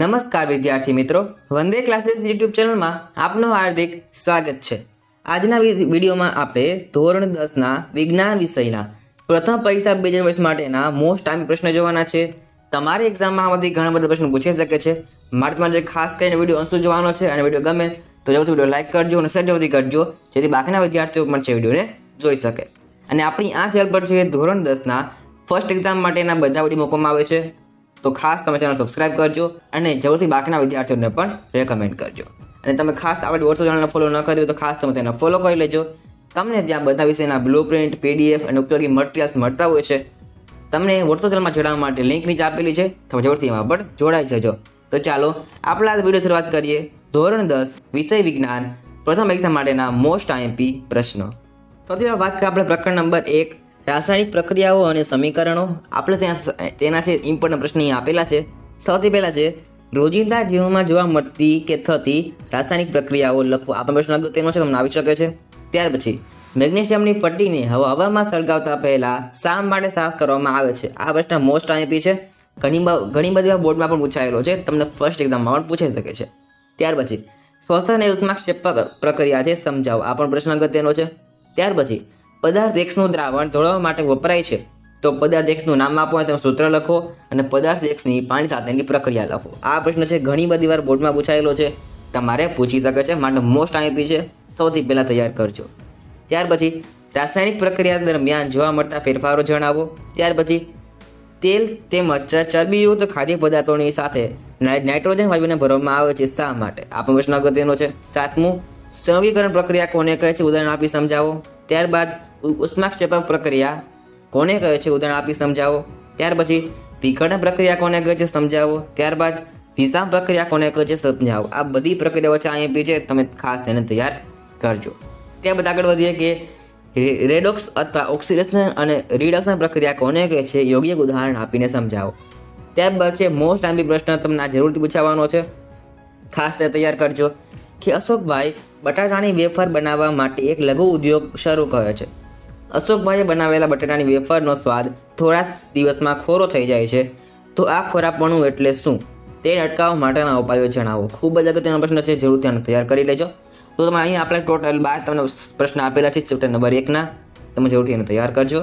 નમસ્કાર વિદ્યાર્થી મિત્રો, વંદે ક્લાસીસ યુટ્યુબ ચેનલમાં આપનું હાર્દિક સ્વાગત છે. આજના વિડીયોમાં આપણે ધોરણ દસના વિજ્ઞાન વિષયના પ્રથમ પરીક્ષા બે હજાર વીસ માટેના મોસ્ટ ટાઈમ પ્રશ્ન જોવાના છે. તમારી એક્ઝામમાં આમાંથી ઘણા બધા પ્રશ્નો પૂછી શકે છે. મારે તમારે ખાસ કરીને વીડિયો અંશો જોવાનો છે અને વીડિયો ગમે તો જવું વીડિયો લાઇક કરજો અને શેર જલ્દી કરજો, જેથી બાકીના વિદ્યાર્થીઓ પણ છે વિડીયોને જોઈ શકે. અને આપણી આ ચેનલ પર છે ધોરણ દસના ફર્સ્ટ એક્ઝામ માટેના બધા વીડિયો મૂકવામાં આવે છે. તો ખાસ તમે ચેનલ સબસ્ક્રાઇબ કરજો અને જરૂરથી બાકીના વિદ્યાર્થીઓને પણ રેકમેન્ડ કરજો. અને તમે ખાસ આપણે દોઢસો જણાને ફોલો ન કર્યું તો ખાસ તમે તેને ફોલો કરી લેજો. તમને ત્યાં બધા વિષયના બ્લુ પ્રિન્ટ પીડીએફ અને ઉપયોગી મટીરિયલ્સ મળતા હોય છે, તમને વોટ્સઅપ ચેનલમાં જોડાવા માટે લિંક નીચે આપેલી છે. તમે જરૂરથી એમાં પણ જોડાઈ જજો. તો ચાલો, આપણે વીડિયો શરૂઆત કરીએ. ધોરણ દસ, વિષય વિજ્ઞાન, પ્રથમ એક્ઝામ માટેના મોસ્ટ આઈએમપી પ્રશ્નો. સૌથી વાત કરીએ આપણે પ્રકરણ નંબર એક. રાસાયણિક પ્રક્રિયાઓ અને સમીકરણો આપણે ત્યાં તેના છે ઇમ્પોર્ટન્ટ પ્રશ્ન અહીં આપેલા છે. સૌથી પહેલાં છે, રોજિંદા જીવનમાં જોવા મળતી કે થતી રાસાયણિક પ્રક્રિયાઓ લખવું. આપણો પણ પ્રશ્ન અગત્યનો છે, તમને આવી શકે છે. ત્યાર પછી, મેગ્નેશિયમની પટ્ટીને હવા, હવામાં સળગાવતા પહેલાં શા માટે સાફ કરવામાં આવે છે? આ પ્રશ્ન મોસ્ટ આઈપી છે. ઘણી ઘણી બધી બોર્ડમાં પણ પૂછાયેલો છે. તમને ફર્સ્ટ એક્ઝામમાં પણ પૂછાઈ શકે છે. ત્યાર પછી, શ્વસન એ ઉત્માક્ષેપ પ્રક્રિયા છે, સમજાવો. આ પણ પ્રશ્ન અગત્યનો છે. ત્યાર પછી પદાર્થ એક્સનું દ્રાવણ ધોળવા માટે વપરાય છે. તો પદાર્થ એક્સનું નામ આપો અને તમે સૂત્ર લખો અને પદાર્થ એક્સની પાણી સાથેની પ્રક્રિયા લખો. આ પ્રશ્ન છે, ઘણી બધી વાર બોર્ડમાં પૂછાયેલો છે. તમારે પૂછી શકે છે, માટે મોસ્ટ આઈપી છે. સૌથી પહેલાં તૈયાર કરજો. ત્યાર પછી રાસાયણિક પ્રક્રિયા દરમિયાન જોવા મળતા ફેરફારો જણાવો. ત્યાર પછી તેલ તેમજ ચરબીયુક્ત ખાદ્ય પદાર્થોની સાથે નાઇટ્રોજન વાયુને ભરવામાં આવે છે, શા માટે? આ પણ પ્રશ્ન અગત્યનો છે. સાતમું સંયોગીકરણ પ્રક્રિયા કોને કહે છે, ઉદાહરણ આપી સમજાવો. ત્યારબાદ ઉષ્માક્ષેપક પ્રક્રિયા કોને કહે છે? ઉદાહરણ આપી સમજાવો. ત્યાર પછી વિઘટન પ્રક્રિયા કોને કહે છે? સમજાવો. ત્યારબાદ વિષામ પ્રક્રિયા કોને કહે છે? સમજાવો. આ બધી પ્રક્રિયાઓ છે અહીંયા છે. તમે ખાસ તેને તૈયાર કરજો. ત્યારબાદ આગળ વધીએ કે રેડોક્સ અથવા ઓક્સિડેશન અને રિડક્શન પ્રક્રિયા કોને કહે છે? યોગ્ય ઉદાહરણ આપીને સમજાવો. ત્યારબાદ છે મોસ્ટ આંબી પ્રશ્ન. તમને જરૂરથી પૂછાવાનો છે. ખાસ તે તૈયાર કરજો. કે અશોકભાઈ બટાટાની વેફર બનાવવા માટે એક લઘુ ઉદ્યોગ શરૂ કર્યો છે. અશોકભાઈએ બનાવેલા બટાટાની વેફરનો સ્વાદ થોડા દિવસમાં ખોરો થઈ જાય છે. તો આ ખોરાપણું એટલે શું? તે અટકાવવા માટેના ઉપાયો જણાવો. ખૂબ જ અગત્યનો પ્રશ્ન છે જરૂરથી તેને તૈયાર કરી લેજો. તો તમે અહીં આપણે ટોટલ બાર તમને પ્રશ્ન આપેલા છે, ચેપ્ટર નંબર એકના તમે જરૂરથી એને તૈયાર કરજો.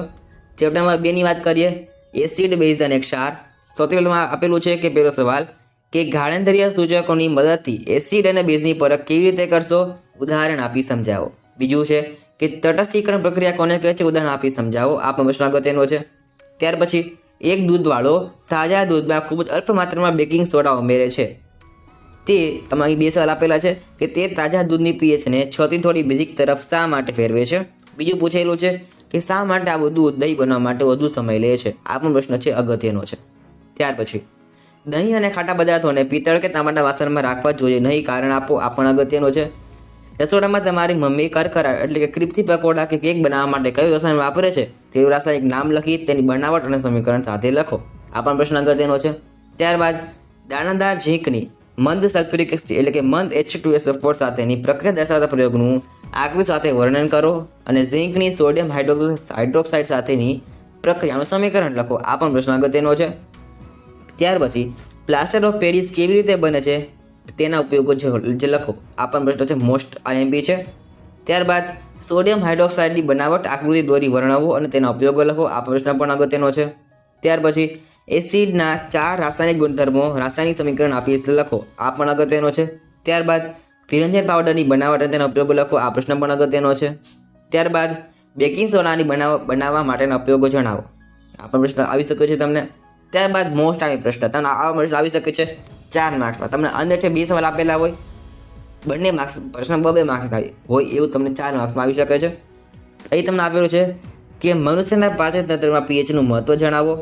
ચેપ્ટર નંબર બેની વાત કરીએ. એસિડ બેઝ અને ક્ષાર. સૌથી પહેલાં આપેલું છે કે પહેલો સવાલ કે ગાળેન્દ્રીય સૂચકોની મદદથી એસિડ અને બેઝની પરખ કેવી રીતે કરશો? ઉદાહરણ આપી સમજાવો. બીજું છે કે તટસ્થીકરણ પ્રક્રિયા કોને કહે છે? ઉદાહરણ આપી સમજાવો. આ પ્રશ્ન અગત્યનો છે. ત્યાર પછી, એક દૂધવાળો તાજા દૂધમાં ખૂબ જ અલ્પ માત્રામાં બેકિંગ સોડા ઉમેરે છે. તે તમારી બે સવાલ આપેલા છે કે તે તાજા દૂધની પીએચને છથી થોડી બેઝિક તરફ શા માટે ફેરવે છે? બીજું પૂછેલું છે કે શા માટે આ બધું દહીં બનવા માટે વધુ સમય લે છે? આ પણ પ્રશ્ન છે અગત્યનો છે. ત્યાર પછી, દહીં અને ખાટા પદાર્થોને પિત્તળ કે તાંબાના વાસણમાં રાખવા જોઈએ. નહીં, કારણ આપો, આ પણ અગત્યનો છે. રસોડામાં તમારી મમ્મી કરકરા, એટલે કે ક્રિપથી પકોડા કે કેક બનાવવા માટે કયું રસાયણ વાપરે છે? તેવું રાસાયણિક નામ લખી તેની બનાવટ અને સમીકરણ સાથે લખો. આ પણ પ્રશ્ન અગત્યનો છે. ત્યારબાદ, દાણાદાર ઝીંકની મંદ સલ્ફ્યુરિક એટલે કે મંદ એચ ટુ એસ ફોર સાથેની પ્રક્રિયા દર્શાવતા પ્રયોગનું આગવી સાથે વર્ણન કરો અને ઝીંકની સોડિયમ હાઇડ્રોક્સ હાઇડ્રોક્સાઇડ સાથેની પ્રક્રિયાનું સમીકરણ લખો. આ પણ પ્રશ્ન અગત્યનો છે. ત્યાર પછી, પ્લાસ્ટર ઓફ પેરિસ કેવી રીતે બને છે? તેના ઉપયોગો જે લખો, આ પણ પ્રશ્ન છે મોસ્ટ આઈએમપી છે. ત્યારબાદ સોડિયમ હાઇડ્રોક્સાઇડની બનાવટ, આકૃતિ દોરી વર્ણવો અને તેના ઉપયોગો લખો, આ પ્રશ્ન પણ અગત્યનો છે. ત્યાર પછી એસિડના ચાર રાસાયણિક ગુણધર્મો, રાસાયણિક સમીકરણ આપી લખો, આ પણ અગત્યનો છે. ત્યારબાદ, વિરંજન પાવડરની બનાવટ અને તેના ઉપયોગો લખો, આ પ્રશ્ન પણ અગત્યનો છે. ત્યારબાદ બેકિંગ સોડાની બનાવ, બનાવવા માટેના ઉપયોગો જણાવો. આ પણ પ્રશ્ન આવી શકે છે તમને. ત્યારબાદ મોસ્ટ આવી પ્રશ્ન. તમને આવા પ્રશ્ન આવી શકે છે. ચાર માર્ક્સમાં તમને અંદર છે બે સવાલ આપેલા હોય, બંને માર્ક્સ પ્રશ્ન બબે માર્ક્સ હોય એવું તમને ચાર માર્ક્સમાં આવી શકે છે. અહીં તમને આપેલું છે કે મનુષ્યના પાચન તંત્રમાં પીએચનું મહત્વ જણાવો.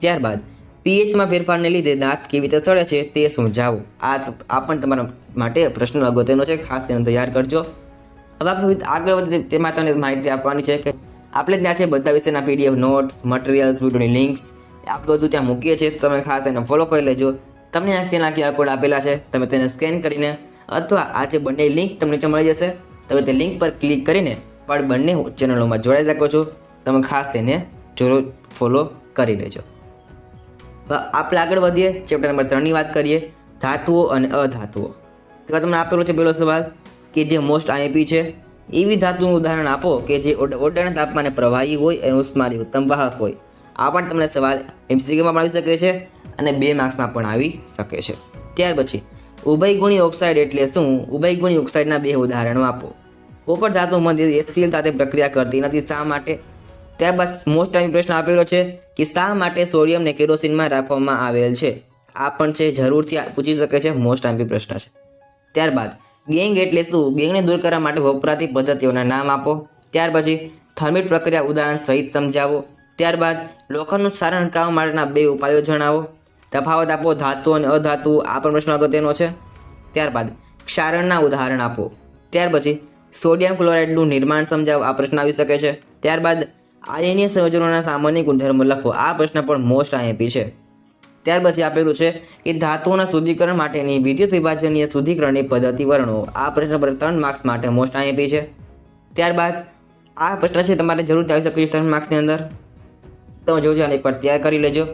ત્યારબાદ પીએચમાં ફેરફારને લીધે દાંત કેવી રીતે સડે છે તે સમજાવો. આ આ પણ તમારા માટે પ્રશ્ન અગત્યનો છે, ખાસ તેને તૈયાર કરજો. હવે આપણે આગળ વધી તેમાં તમને માહિતી આપવાની છે કે આપણે ત્યાં છે બધા વિષયના પીડીએફ નોટ્સ મટીરિયલ્સ વિડીયોની લિંક્સ આપણે બધું ત્યાં મૂકીએ છીએ. તમે ખાસ એને ફોલો કરી લેજો. તમને આ તેના ક્યુઆર કોડ આપેલા છે. તમે તેને સ્કેન કરીને અથવા આ જે બંને લિંક તમને નીચે મળી જશે. તમે તે લિંક પર ક્લિક કરીને પણ બંને ચેનલોમાં જોડાઈ શકો છો. તમે ખાસ તેને જરૂર ફોલો કરી લેજો. આપણે આગળ વધીએ. ચેપ્ટર નંબર ત્રણની વાત કરીએ. ધાતુઓ અને અધાતુઓ. તેમાં તમને આપેલો છે પહેલો સવાલ કે જે મોસ્ટ આઈપી છે. એવી ધાતુનું ઉદાહરણ આપો કે જે ઓરડાના તાપમાને પ્રવાહી હોય અને ઉષ્માની ઉત્તમ વાહક હોય. આ પણ તમને સવાલ એમસીક્યુમાં પણ આવી શકે છે. અને બે માર્ક્સમાં પણ આવી શકે છે. ત્યાર પછી ઉભયગુણી ઓક્સાઇડ એટલે શું? ઉભયગુણી ઓક્સાઇડના બે ઉદાહરણો આપો. કોપર ધાતુમાંથી એચસીએલ સાથે પ્રક્રિયા કરતી નથી. શા માટે? ત્યારબાદ મોસ્ટ ટાઈમ પ્રશ્ન આપેલો છે કે શા માટે સોડિયમને કેરોસીનમાં રાખવામાં આવેલ છે? આ પણ છે, જરૂરથી પૂછી શકે છે મોસ્ટ ટાઈમ પ્રશ્ન છે. ત્યારબાદ ગેંગ એટલે શું? ગેંગને દૂર કરવા માટે વપરાતી પદ્ધતિઓના નામ આપો. ત્યાર પછી, થર્મિટ પ્રક્રિયા ઉદાહરણ સહિત સમજાવો. ત્યારબાદ લોખંડનું સારણ અટકાવવા માટેના બે ઉપાયો જણાવો. તફાવત આપો, ધાતુ અને અધાતુ, આ પણ પ્રશ્ન અગત્યનો છે. ત્યારબાદ, ક્ષારણના ઉદાહરણ આપો. ત્યાર પછી, સોડિયમ ક્લોરાઇડનું નિર્માણ સમજાવો, આ પ્રશ્ન આવી શકે છે. ત્યારબાદ, આયનીય સંયોજનોના સામાન્ય ગુણધર્મો લખો, આ પ્રશ્ન પણ મોસ્ટ આઈએમપી છે. ત્યાર પછી આપેલું છે કે ધાતુઓના શુદ્ધિકરણ માટેની વિદ્યુત વિભાજનીય શુદ્ધિકરણની પદ્ધતિ વર્ણો આ પ્રશ્ન પર ત્રણ માર્ક્સ માટે મોસ્ટ આઈએમપી છે. ત્યારબાદ, આ પ્રશ્ન છે, તમારે જરૂર આવી શકે છે ત્રણ માર્ક્સની અંદર. તમે જોજો અને એકવાર તૈયાર કરી લેજો.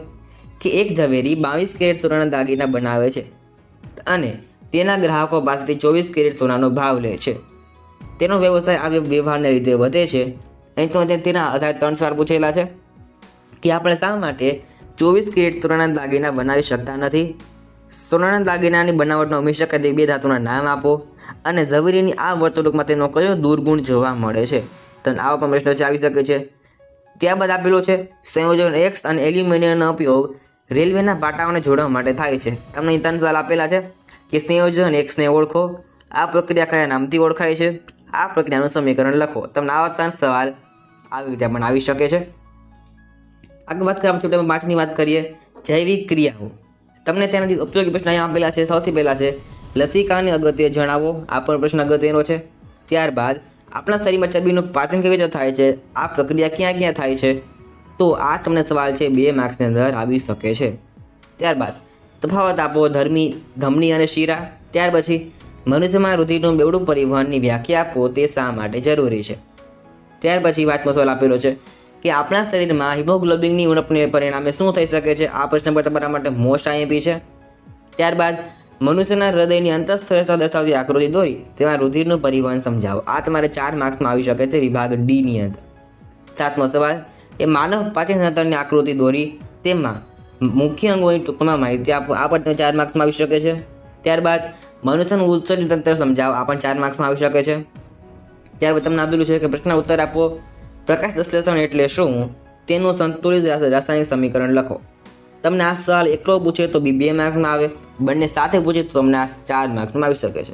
કે એક ઝવેરી બાવીસ કેરેટ સોનાના દાગીના બનાવે છે અને તેના ગ્રાહકો પાસેથી ચોવીસ કેરેટ સોનાનો ભાવ લે છે. તેનો વ્યવસાય આ વ્યવહારને લીધે વધે છે. અહીં તો તેના આધારે ત્રણ સવાર પૂછેલા છે. કે આપણે શા માટે ચોવીસ કેરેટ સોનાના દાગીના બનાવી શકતા નથી? સોનાના દાગીનાની બનાવટનો અમી શકે તે બે ધાતુના નામ આપો? અને ઝવેરીની આ વર્તણૂકમાં તેનો કયો દુર્ગુણ જોવા મળે છે? તો આવા પણ પ્રશ્નો છે, આવી શકે છે. ત્યારબાદ આપેલો છે, સંયોજન એક્સ અને એલ્યુમિનિયમનો ઉપયોગ રેલવેના પાટાઓને જોડવા માટે થાય છે. તમને અહીં ત્રણ સવાલ આપેલા છે. કે સ્નેહયોજન એક સ્નેહ ઓળખો. આ પ્રક્રિયા કયા નામથી ઓળખાય છે? આ પ્રક્રિયાનું સમીકરણ લખો. તમને આવા ત્રણ સવાલ આવી રીતે પણ આવી શકે છે. આગળ વાત કરીએ, આપણે પાંચની વાત કરીએ. જૈવિક ક્રિયાઓ. તમને તેનાથી ઉપયોગી પ્રશ્ન અહીંયા આપેલા છે. સૌથી પહેલા છે, લસિકાની અગત્ય જણાવો. આ પણ પ્રશ્ન અગત્યનો છે. ત્યારબાદ, આપણા શરીરમાં ચરબીનું પાચન કેવી રીતે થાય છે? આ પ્રક્રિયા ક્યાં ક્યાં થાય છે? તો આ તમને સવાલ છે, બે માર્ક્સની અંદર આવી શકે છે. ત્યારબાદ, તફાવત આપો ધર્મી, ધમની અને શીરા. ત્યાર પછી, મનુષ્યમાં રુધિરનું બેવડું પરિવહનની વ્યાખ્યા આપો, તે શા માટે જરૂરી છે? ત્યાર પછી વાતમાં સવાલ આપેલો છે કે આપણા શરીરમાં હિમોગ્લોબિનની ઉણપને પરિણામે શું થઈ શકે છે? આ પ્રશ્ન પર તમારા માટે મોસ્ટ આઈએમપી છે. ત્યારબાદ, મનુષ્યના હૃદયની અંતઃસ્થળતા દર્શાવતી આકૃતિ દોરી. તેમાં રુધિરનું પરિવહન સમજાવો. આ તમારે ચાર માર્ક્સમાં આવી શકે છે વિભાગ ડીની અંદર. સાતમો સવાલ કે માનવ પાચન તંત્રની આકૃતિ દોરી. તેમાં મુખ્ય અંગોની ટૂંકમાં માહિતી આપો, આ પણ ચાર માર્ક્સમાં આવી શકે છે. ત્યારબાદ મનુષ્યનું ઉત્સર્જન તંત્ર સમજાવો, આ પણ ચાર માર્ક્સમાં આવી શકે છે. ત્યારબાદ તમને આપેલું છે કે પ્રશ્ન ઉત્તર આપો. પ્રકાશ સંશ્લેષણ એટલે શું? તેનું સંતુલિત રાસાયણિક સમીકરણ લખો. તમને આ સવાલ એકલો પૂછે તો બી બે માર્ક્સમાં આવે. બંને સાથે પૂછે તો તમને આ ચાર માર્ક્સમાં આવી શકે છે.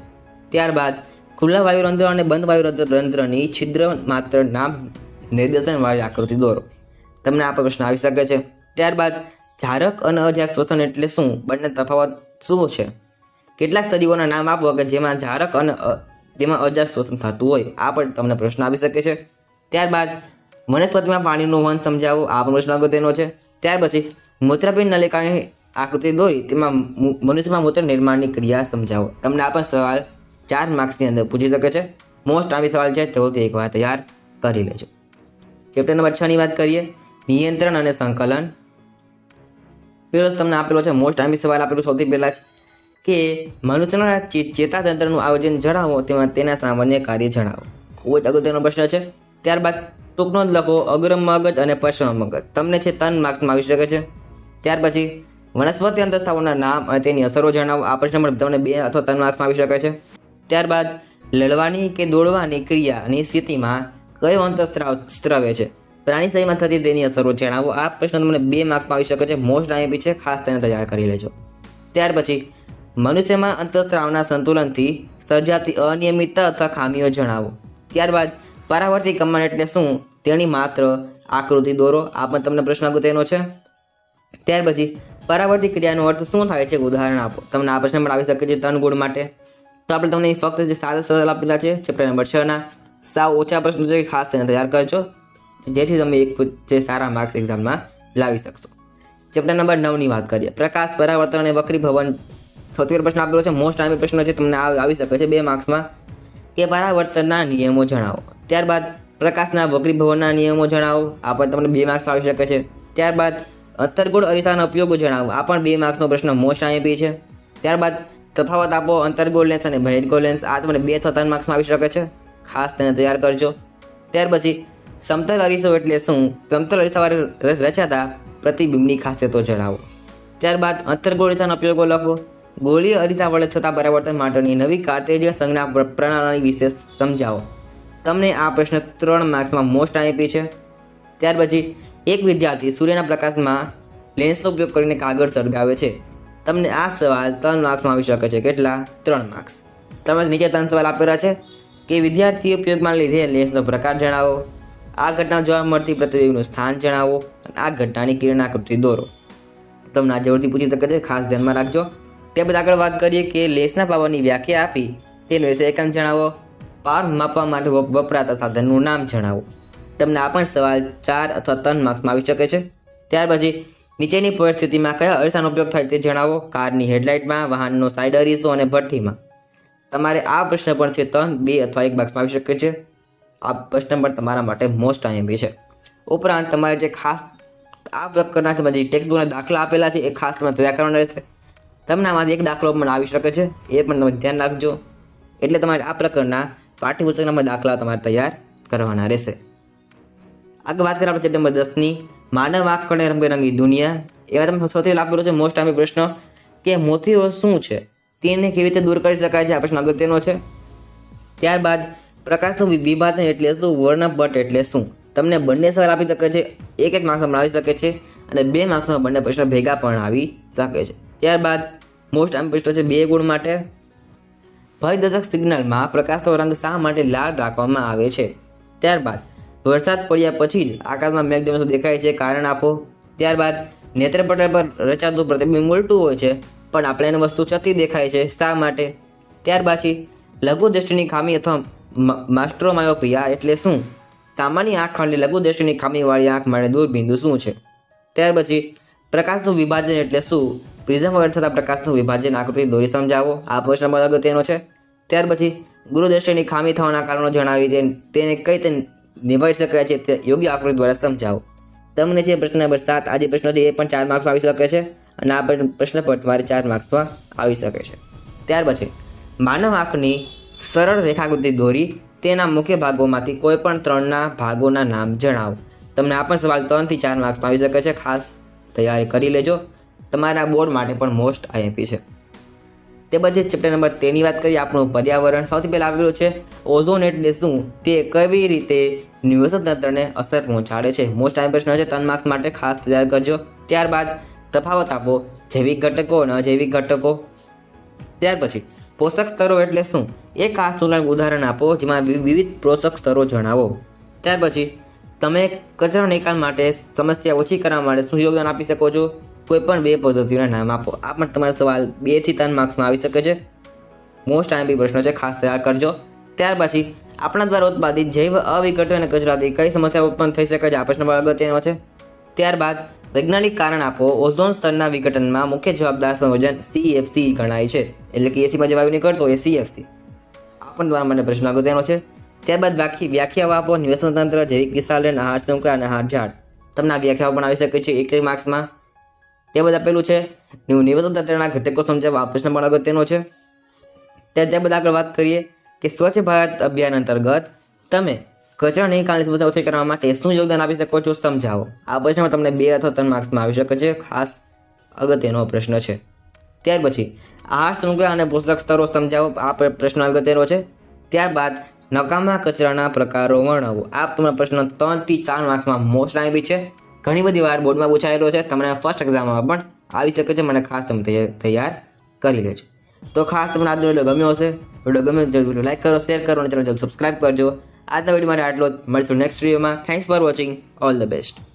ત્યારબાદ ખુલ્લા વાયુરંધ્ર અને બંધ વાયુરંધ્ર, રંધ્રની છિદ્ર માત્ર નામ નિર્દેશનવાળી આકૃતિ દોરો. તમને આ પ્રશ્ન આવી શકે છે. ત્યારબાદ, જારક અને અજાક શ્વસન એટલે શું? બંને તફાવત શું છે? કેટલાક સજીવોના નામ આપો કે જેમાં જારક અને તેમાં અજાક શ્વસન થતું હોય. આ પણ તમને પ્રશ્ન આવી શકે છે. ત્યારબાદ, વનસ્પતિમાં પાણીનું વહન સમજાવો. આ પણ પ્રશ્ન અગત્યનો છે. ત્યાર પછી, મૂત્રપિંડ નલિકાની આકૃતિ દોરી. તેમાં મનુષ્યમાં મૂત્ર નિર્માણની ક્રિયા સમજાવો. તમને આ પણ સવાલ ચાર માર્ક્સની અંદર પૂછી શકે છે. મોસ્ટ આવી સવાલ છે, તેઓથી એકવાર તૈયાર કરી લેજો. ચેપ્ટર નંબર છ ની વાત કરીએ, નિયંત્રણ અને સંકલન. પેલો તમને આપેલો છે મોસ્ટ આમી સવાલ આપેલો સૌથી પહેલાં છે કે મનુષ્યના ચેતાતંત્રનું આયોજન જણાવો, તેમાં તેના સામાન્ય કાર્ય જણાવો. ખૂબ જ અગત્યનો પ્રશ્ન છે. ત્યારબાદ ટૂંકનો જ લખો, અગ્ર મગજ અને પશ્ચિમ મગજ. તમને છે, ત્રણ માર્ક્સમાં આવી શકે છે. ત્યાર પછી, વનસ્પતિ અંતસ્થાઓના નામ અને તેની અસરો જણાવો. આ પ્રશ્ન પણ તમને બે અથવા ત્રણ માર્ક્સમાં આવી શકે છે. ત્યારબાદ, લડવાની કે દોડવાની ક્રિયાની સ્થિતિમાં કયો અંતસ્ત્રાવ સ્ત્રવે છે? પ્રાણી શરીરમાં થતી તેની અસરો જણાવો. આ પ્રશ્ન તમને બે માર્ક્સમાં આવી શકે છે. મોસ્ટ આઈએમપી છે. ખાસ તેને તૈયાર કરી લેજો. ત્યાર પછી, મનુષ્યમાં અંતસ્ત્રાવના સંતુલનથી સર્જાતી અનિયમિતતા અથવા ખામીઓ જણાવો. ત્યારબાદ પરાવર્તી કમાન એટલે શું? તેની માત્ર આકૃતિ દોરો. આ પણ તમને પ્રશ્ન તેનો છે. ત્યાર પછી પરાવર્તી ક્રિયાનો અર્થ શું થાય છે? ઉદાહરણ આપો. તમને આ પ્રશ્ન પણ આવી શકે છે તન ગુણ માટે. તો આપણે તમને ફક્ત જે સાદા સવાલ આપેલા છે, ચેપ્ટર નંબર છ ના સાવ ઓછા પ્રશ્નો છે ખાસ તેને તૈયાર કરજો. જેથી તમે એક જે સારા માર્ક્સ એક્ઝામમાં લાવી શકશો. ચેપ્ટર નંબર નવની વાત કરીએ. પ્રકાશ, પરાવર્તન અને વક્રી ભવન. સૌથી પ્રશ્ન આપેલો છે. મોસ્ટ આમી પ્રશ્ન છે. તમને આવી શકે છે બે માર્ક્સમાં કે પરાવર્તનના નિયમો જણાવો. ત્યારબાદ પ્રકાશના વક્રીભવનના નિયમો જણાવો. આ પણ તમને બે માર્ક્સ આવી શકે છે. ત્યારબાદ અંતર્ગોળ અરીસાનો ઉપયોગો જણાવો. આ પણ બે માર્ક્સનો પ્રશ્ન મોસ્ટ આઈએમપી છે. ત્યારબાદ તફાવત આપો અંતર્ગોળ લેન્સ અને બહિર્ગોળ લેન્સ આ તમને બે થતા માર્ક્સમાં આવી શકે છે. ખાસ તેને તૈયાર કરજો. ત્યાર પછી સમતલ અરીસો એટલે શું? સમતલ અરીસાવાળી રચાતા પ્રતિબિંબની ખાસિયતો જણાવો. ત્યારબાદ અંતરગોળીસાનો ઉપયોગો લખો. ગોળીય અરીસા વડે થતા પરાવર્તન માટેની નવી કાર્તેજીય સંજ્ઞા પ્ર- પ્રણાલી વિશે સમજાવો. તમને આ પ્રશ્ન ત્રણ માર્ક્સમાં મોસ્ટ આઈપી છે. ત્યાર પછી એક વિદ્યાર્થી સૂર્યના પ્રકાશમાં લેન્સનો ઉપયોગ કરીને કાગળ સળગાવે છે. તમને આ સવાલ ત્રણ માર્ક્સમાં આવી શકે છે. કેટલા? ત્રણ માર્ક્સ. તમે નીચે ત્રણ સવાલ આપેલા છે. કે વિદ્યાર્થીએ ઉપયોગમાં લીધે લેન્સનો પ્રકાર જણાવો. આ ઘટના જોવા મળતી પ્રતિબિંબનું સ્થાન જણાવો અને આ ઘટનાની કિરણાકૃતિ દોરો. તમને આ જરૂરથી પૂછી શકે છે, ખાસ ધ્યાનમાં રાખજો. તે બધા આગળ વાત કરીએ કે લેસના પાવરની વ્યાખ્યા આપી. તેનો વિશે એકમ જણાવો. પાવર માપવા માટે વપ- વપરાતા સાધનનું નામ જણાવો. તમને આ પણ સવાલ ચાર અથવા ત્રણ માર્ક્સમાં આવી શકે છે. ત્યાર પછી નીચેની પરિસ્થિતિમાં કયા અરીસાનો ઉપયોગ થાય તે જણાવો. કારની હેડલાઇટમાં, વાહનનો સાઇડ અરીસો અને ભઠ્ઠીમાં. તમારે આ પ્રશ્ન છે ત્રણ, બે અથવા એક માર્ક્સમાં આવી શકે છે. આ પ્રશ્ન પણ તમારા માટે મોસ્ટ આઈએમપી છે. ઉપરાંત તમારે જે ખાસ આ પ્રકારના જે ટેક્સ્ટ બુકના દાખલા આપેલા છે, એ ખાસ તમે તૈયાર કરવાના રહેશે. તમને આમાંથી એક દાખલો પણ આવી શકે છે, એ પણ તમે ધ્યાન રાખજો. એટલે તમારે આ પ્રકારના પાઠ્યપુસ્તકના દાખલા તમારે તૈયાર કરવાના રહેશે. આગળ વાત કરીએ આપણે નંબર દસની. માનવ આંખ રંગબેરંગી દુનિયા. એવા તમે સૌથી લાભ છે મોસ્ટ આમી પ્રશ્ન કે મોતીઓ શું છે? તેને કેવી રીતે દૂર કરી શકાય છે? આ પ્રશ્ન અગત્યનો છે. ત્યારબાદ, પ્રકાશનું વિભાજન એટલે શું? વર્ણપટ એટલે શું? તમને બંને સવાલ આપી શકે છે. એક એક માર્ક્સમાં આવી શકે છે અને બે માર્ક્સમાં બંને પ્રશ્ન ભેગા પણ આવી શકે છે. ત્યારબાદ મોસ્ટ આમ પ્રશ્ન છે બે ગુણ માટે. ભયદર્શક સિગ્નલમાં પ્રકાશનો રંગ શા માટે લાલ રાખવામાં આવે છે? ત્યારબાદ, વરસાદ પડ્યા પછી જ આકાશમાં મેઘધનુષ દેખાય છે. કારણ આપો. ત્યારબાદ, નેત્રપટલ પર રચાતું પ્રતિબિંબ ઉલટું હોય છે. પણ આપણે એને વસ્તુ ચતી દેખાય છે શા માટે? ત્યાર લઘુ દ્રષ્ટિની ખામી અથવા માસ્ટ્રોમાયોપિયા એટલે શું? સામાન્ય આંખ ખાંડની લઘુ દ્રષ્ટિની ખામીવાળી આંખ માટે દૂરબિંદુ શું છે? ત્યાર પછી, પ્રકાશનું વિભાજન એટલે શું? પ્રિઝમ વગર થતા પ્રકાશનું વિભાજન આકૃતિ દોરી સમજાવો. આ પ્રશ્ન પણ અગત્યનો છે. ત્યાર પછી ગુરુદ્રષ્ટિની ખામી થવાના કારણો જણાવી દે તેને કઈ રીતે નિભાવી શકાય છે તે યોગ્ય આકૃતિ દ્વારા સમજાવો. તમને જે પ્રશ્ન નંબર સાત, આજે છે એ પણ ચાર માર્ક્સ આવી શકે છે. અને આ પ્રશ્ન પર તમારે ચાર માર્ક્સમાં આવી શકે છે. ત્યાર પછી માનવ આંખની સરળ રેખાકૃતિ દોરી તેના મુખ્ય ભાગોમાંથી કોઈ પણ ત્રણના ભાગોના નામ જણાવો. તમને આ પણ સવાલ ત્રણથી ચાર માર્ક્સમાં આવી શકે છે. ખાસ તૈયારી કરી લેજો. તમારા બોર્ડ માટે પણ મોસ્ટ આઈએમપી છે. તે પછી ચેપ્ટર નંબર તેની વાત કરીએ, આપણું પર્યાવરણ સૌથી પહેલાં આવેલું છે. ઓઝોન એટલે શું તે કેવી રીતે નિવસન તંત્રને અસર પહોંચાડે છે? મોસ્ટ ટાઈમ પ્રશ્ન છે, ત્રણ માર્ક્સ માટે ખાસ તૈયાર કરજો. ત્યારબાદ તફાવત આપો, જૈવિક ઘટકો અને અજૈવિક ઘટકો. ત્યાર પછી, પોષક સ્તરો એટલે શું? એક ખાસ તુલનાનું ઉદાહરણ આપો, જેમાં વિવિધ પોષક સ્તરો જણાવો. ત્યાર પછી, તમે કચરા નિકાલ માટે સમસ્યા ઓછી કરવા માટે શું યોગદાન આપી શકો છો? કોઈ પણ બે પદ્ધતિઓના નામ આપો. આ પણ તમારો સવાલ બેથી ત્રણ માર્ક્સમાં આવી શકે છે. મોસ્ટ આઈમ્પી પ્રશ્નો છે, ખાસ તૈયાર કરજો. ત્યાર પછી, આપણા દ્વારા ઉત્પાદિત જૈવ અવિઘટન અને કચરાથી કઈ સમસ્યા ઉત્પન્ન થઈ શકે છે? આ પ્રશ્ન અગત્યનો છે. ત્યારબાદ વૈજ્ઞાનિક કારણ આપો, ઓઝોન સ્તરના વિઘટનમાં મુખ્ય જવાબદાર સંયોજન સીએફસી ગણાય છે. એટલે કે એસીમાં જે વાયુ નીકળતો એ સીએફસી આ પણ દ્વારા મને પ્રશ્ન અગત્યનો છે. ત્યારબાદ વ્યાખ્યા વ્યાખ્યાઓ આપો નિવસન તંત્ર, જૈવિક વિશાલન, આહાર શૃંખલા અને આહાર ઝાડ તમને આ વ્યાખ્યાઓ પણ આવી શકે છે એક માર્ક્સમાં. બધા પેલું છે નિવસન તંત્રના ઘટકો સમજાવવા પ્રશ્ન પણ અગત્યનો છે. ત્યાં ત્યાં બધા આગળ વાત કરીએ કે સ્વચ્છ ભારત અભિયાન અંતર્ગત તમે કચરા કારણે સમસ્યા ઓછી કરવા માટે શું યોગદાન આપી શકો છો સમજાવો. આ પ્રશ્નમાં તમને બે અથવા ત્રણ માર્ક્સમાં આવી શકે છે. ખાસ અગત્યનો પ્રશ્ન છે. ત્યાર પછી, આહાર શૃંખલા અને પોષક સ્તરો સમજાવો. આ પ્ર- પ્રશ્ન અગત્યનો છે. ત્યારબાદ, નકામા કચરાના પ્રકારો વર્ણવો. આ તમને પ્રશ્ન ત્રણથી ચાર માર્ક્સમાં મોસ્ટ આવી છે. ઘણી બધી વાર બોર્ડમાં પૂછાયેલો છે. તમને ફર્સ્ટ એક્ઝામમાં પણ આવી શકે છે. મને ખાસ તમે તૈયાર કરી લેજો. તો ખાસ તમને આજનો વીડિયો ગમ્યો હશે. વીડિયો ગમ્યો વીડિયો લાઈક કરો શેર કરો અને ચેનલ સબસ્ક્રાઈબ કરજો. આજના વીડિયો માટે આટલો જ. મળશું નેક્સ્ટ વિડીયોમાં thanks for watching all the best